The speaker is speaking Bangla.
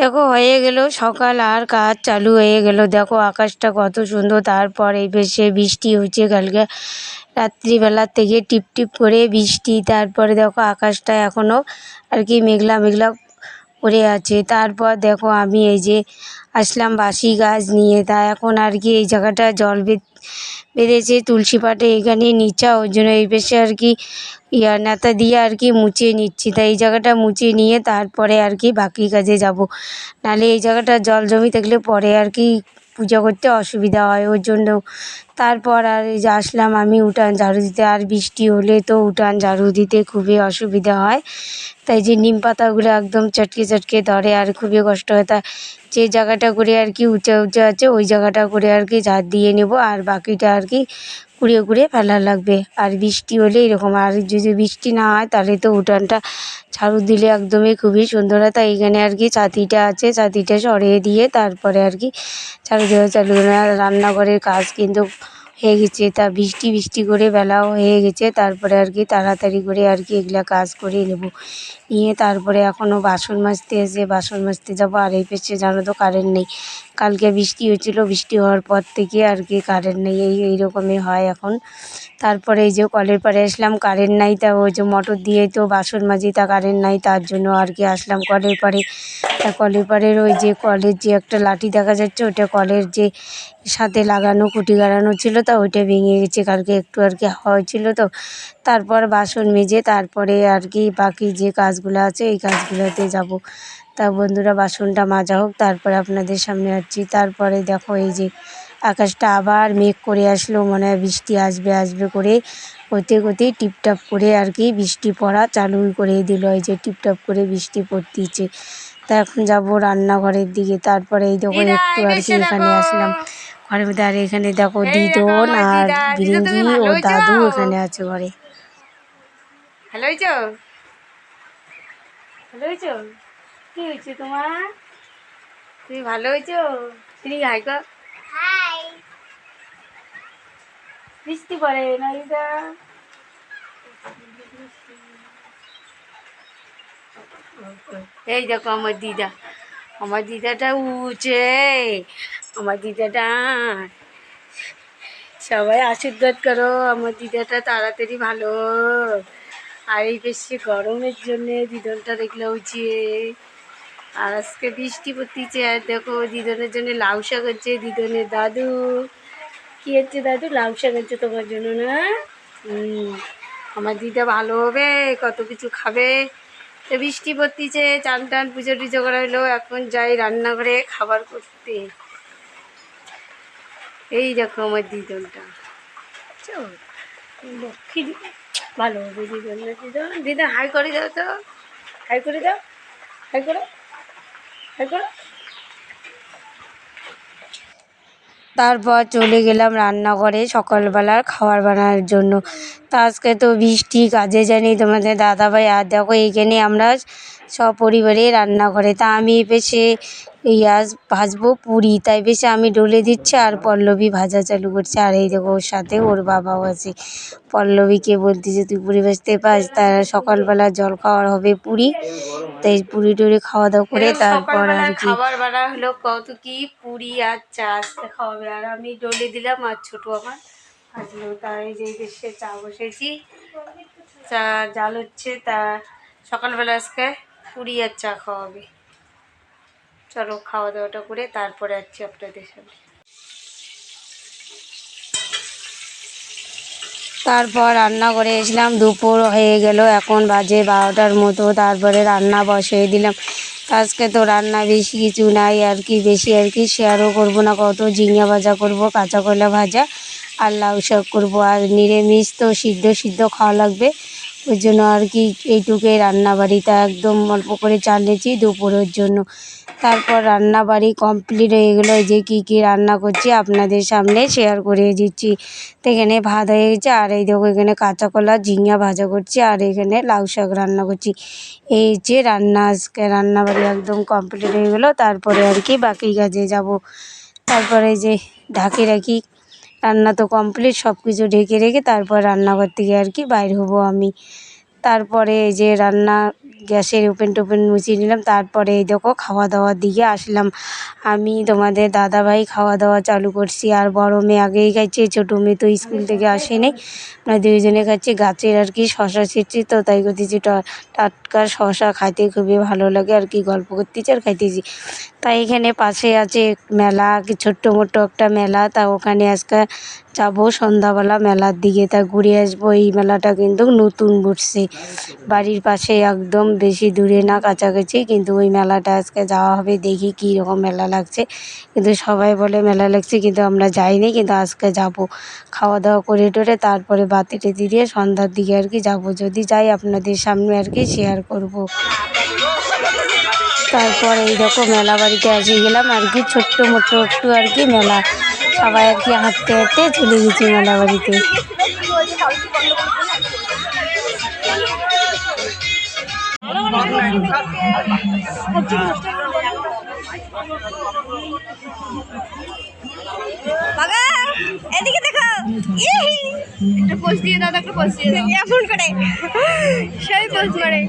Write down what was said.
দেখো, হয়ে গেল সকাল আর কাজ চালু হয়ে গেল। দেখো, আকাশটা কত সুন্দর। তারপর এই বেশে বৃষ্টি হচ্ছে কালকে রাত্রিবেলা থেকে টিপ টিপ করে বৃষ্টি। তারপরে দেখো, আকাশটা এখনও আর কি মেঘলা মেঘলা করে আছে। তারপর দেখো, আমি এই যে আসলাম বাসি গাছ নিয়ে। তা এখন আর কি এই জায়গাটা জল বেঁধেছে তুলসী পাটে এখানে নিচা ওই জন্য এই পাশে আর কি ইয়া নেতা দিয়ে আর কি মুছিয়ে নিচ্ছি। তাই এই জায়গাটা মুছিয়ে নিয়ে তারপরে আর কি বাকি কাজে যাব। নাহলে এই জায়গাটা জল জমি থাকলে পরে আর কি পূজা করতে অসুবিধা হয় ওর জন্য। তারপর আর এই যে আসলাম আমি উঠান ঝাড়ু দিতে। আর বৃষ্টি হলে তো উঠান ঝাড়ু দিতে খুবই অসুবিধা হয়। তাই যে নিম পাতাগুলো একদম চটকে চটকে ধরে আর খুবই কষ্ট হয়। তা যে জায়গাটা করে আর কি উঁচা উঁচা আছে, ওই জায়গাটা করে আর কি ঝাড় দিয়ে নেব, আর বাকিটা আর কি কুড়িয়ে কুড়িয়ে ফেলা লাগবে। আর বৃষ্টি হলে এরকম, আর যদি বৃষ্টি না হয় তাহলে তো উঠানটা ঝাড়ু দিলে একদমই খুবই সুন্দর হয়। তাই এখানে আর কি ছাতিটা আছে, ছাতিটা সরিয়ে দিয়ে তারপরে আর কি ঝাড়ু দেওয়া চালু রান্নাঘরের কাজ কিন্তু হয়ে গেছে। তা বৃষ্টি বৃষ্টি করে বেলাও হয়ে গেছে। তারপরে আর কি তাড়াতাড়ি করে আর কি এগুলা কাজ করে নেব। নিয়ে তারপরে এখনও বাসন মাজতে এসে বাসন মাজতে যাব। আর এই পেছে জানো তো কারেন্ট নেই। কালকে বৃষ্টি হয়েছিল, বৃষ্টি হওয়ার পর থেকে আর কি কারেন্ট নেই, এই এই রকমই হয় এখন। তারপরে এই যে কলের পাড়ে আসলাম কারেন্ট নাই তা ওই যে মোটর দিয়ে তো বাসন মাজি, তা কারেন্ট নাই, তার জন্য আর কি আসলাম কলের পাড়ে। তা কলের পাড়ের ওই যে কলের যে একটা লাঠি দেখা যাচ্ছে ওটা কলের যে সাথে লাগানো, খুঁটি গাড়ানো ছিল তা, ওইটা ভেঙে গেছে, কালকে একটু আর কি হয়েছিল তো। তারপর বাসন মেজে, তারপরে আর কি বাকি যে কাজগুলো আছে, এই কাজগুলোতে যাব। তা বন্ধুরা বাসনটা মাজা হোক তারপরে আপনাদের সামনে আসছি। তারপরে দেখো এই যে আকাশটা আবার মেঘ করে আসলো মনে হয় বৃষ্টি আসবে আসবে করে করতে করতেই টিপটাপ করে আর কি বৃষ্টি পড়া চালু করে দিল। এই যে টিপটাপ করে বৃষ্টি পড়তেছে। তা এখন যাব রান্নাঘরের দিকে। তারপরে এই দেখো একটু আর কি এখানে আসলাম। ঘরের মধ্যে আর এখানে দেখো দিদন আর বিরিঞ্জি ও দাদু এখানে আছে ঘরে। ভালো হয়েছো? কি হয়েছে তোমার? তুমি ভালো হয়েছো? তুমি হাই কর। বৃষ্টি পড়ে এই দেখো আমার দিদা। আমার দিদাটা উঠে আমার দিদাটা সবাই আশীর্বাদ করো। আমার দিদাটা তাড়াতাড়ি ভালো। আর এই বেশি গরমের জন্যে দিদনটা দেখলে হচ্ছে আর আজকে বৃষ্টি পড়তিছে, আর দেখো দিদনের জন্য লাউ শাক হচ্ছে, দিদনের দাদু। কি হচ্ছে দাদু? লাউ শাক হচ্ছে তোমার জন্য না? আমার দিদা ভালো হবে, কত কিছু খাবে। তো বৃষ্টি পড়তিছে, চান টান পুজো টুজো করা হলো, এখন যাই রান্নাঘরে খাবার করতে। এই দেখো আমার দিদনটা। বুঝছ? লক্ষ্মী ভালো হবে দিদন দিদন। দিদা, হাই করে দাও তো। হাই করে দাও, হাই করো। তারপর? চলে গেলাম রান্নাঘরে সকালবেলার খাবার বানানোর জন্য। তা আজকে তো বৃষ্টি, কাজে জানি তোমাদের দাদাভাই, আর দেখো এইখানে আমরা সপরিবারে রান্না করে তা আমি পেছে ইয়াস ভাজবো পুরি, তাই বেশি আমি ডলে দিচ্ছি আর পল্লবী ভাজা চালু করছে। আর এই দেখো ওর সাথে ওর বাবাও আছে। পল্লবীকে বলতেছে, তুই পুরি ভাজতে পাস তার সকালবেলা জল খাওয়ার হবে পুরি। তাই পুরি টুরি খাওয়া দাওয়া করে তারপর আর কি। খাবার বানা হলো কত কি পুরি আর চা আসতে খাওয়াবে। আর আমি ডলে দিলাম আর ছোট আমার ভাজলো। তাই যে দেশে চা বসেছি চা জাল হচ্ছে তা সকালবেলা আজকে পুরি আর চা খাওয়াবে। চলো খাওয়া দাওয়াটা করে তারপরে আসছি আপনাদের সামনে। তারপর রান্না করে এসলাম দুপুর হয়ে গেল, এখন বাজে বারোটার মতো, তারপরে রান্না বসিয়ে দিলাম। আজকে তো রান্না বেশি কিছু নাই, আর কি বেশি, আর কি শেয়ারও করব না, কত ঝিঙে ভাজা করব, কাঁচা কলা ভাজা, আর লাউ শাক করব, আর নিরামিষ তো সিদ্ধ সিদ্ধ খাওয়া লাগবে। ওই জন্য আর কি এইটুকুই রান্না বাড়িটা একদম অল্প করে চালিয়েছি দুপুরের জন্য। তারপর রান্না বাড়ি কমপ্লিট হয়ে গেলো। যে কী কী রান্না করছি আপনাদের সামনে শেয়ার করে দিচ্ছি। তো এখানে ভাত হয়ে গেছে, আর এই দেখো এখানে কাঁচা কলা ঝিঙা ভাজা করছি, আর এখানে লাউ শাক রান্না করছি। এই যে রান্না, আজকে রান্না বাড়ি একদম কমপ্লিট হয়ে গেলো। তারপরে আর কি বাকি কাজে যাব। তারপরে যে ঢাকি রাখি রান্না তো কমপ্লিট সব কিছু ঢেকে রেখে তারপর রান্নাঘর থেকে আর কি বাইর হব আমি। তারপরে এই যে রান্না গ্যাসের ওপেন টোপেন মুছিয়ে নিলাম। তারপরে এই দেখো খাওয়া দাওয়ার দিকে আসলাম। আমি তোমাদের দাদাভাই খাওয়া দাওয়া চালু করছি। আর বড় মেয়ে আগেই খাইছে, ছোটো মেয়ে তো স্কুল থেকে আসেনি আমরা দুইজনে খাচ্ছি গাছের আর কি শশা ছিঁড়ছি তো তাই করতেছি টাটকা শশা খাইতে খুবই ভালো লাগে। আর কি গল্প করতেছি আর খাইতেছি। তাই এখানে পাশে আছে মেলা ছোট্ট মোটো একটা মেলা। তা ওখানে আজকে যাব সন্ধ্যাবেলা মেলার দিকে। তা ঘুরে আসব, এই মেলাটা কিন্তু নতুন বসছে। বাড়ির পাশে একদম বেশি দূরে না, কাছাকাছি। কিন্তু ওই মেলাটা আজকে যাওয়া হবে, দেখি কী রকম মেলা লাগছে। কিন্তু সবাই বলে মেলা লাগছে, কিন্তু আমরা যাইনি, কিন্তু আজকে যাব। খাওয়া দাওয়া করে টোরে, তারপরে বাতি টেতি দিয়ে সন্ধ্যার দিকে আর কি যাব। যদি যাই, আপনাদের সামনে আর কি শেয়ার করব। তারপর এই দেখো মেলা বাড়িতে এসে গেলাম, আর কি ছোট্ট মোটো একটু আর কি মেলা। সবাই আর কি হাঁটতে হাঁটতে চলে গেছি মেলা বাড়িতে এদিকে দেখো। একটা পোস্ট দিয়ে দাদা একটা পোস্ট দিয়ে দাও। করে। সেই পোস্ট মারে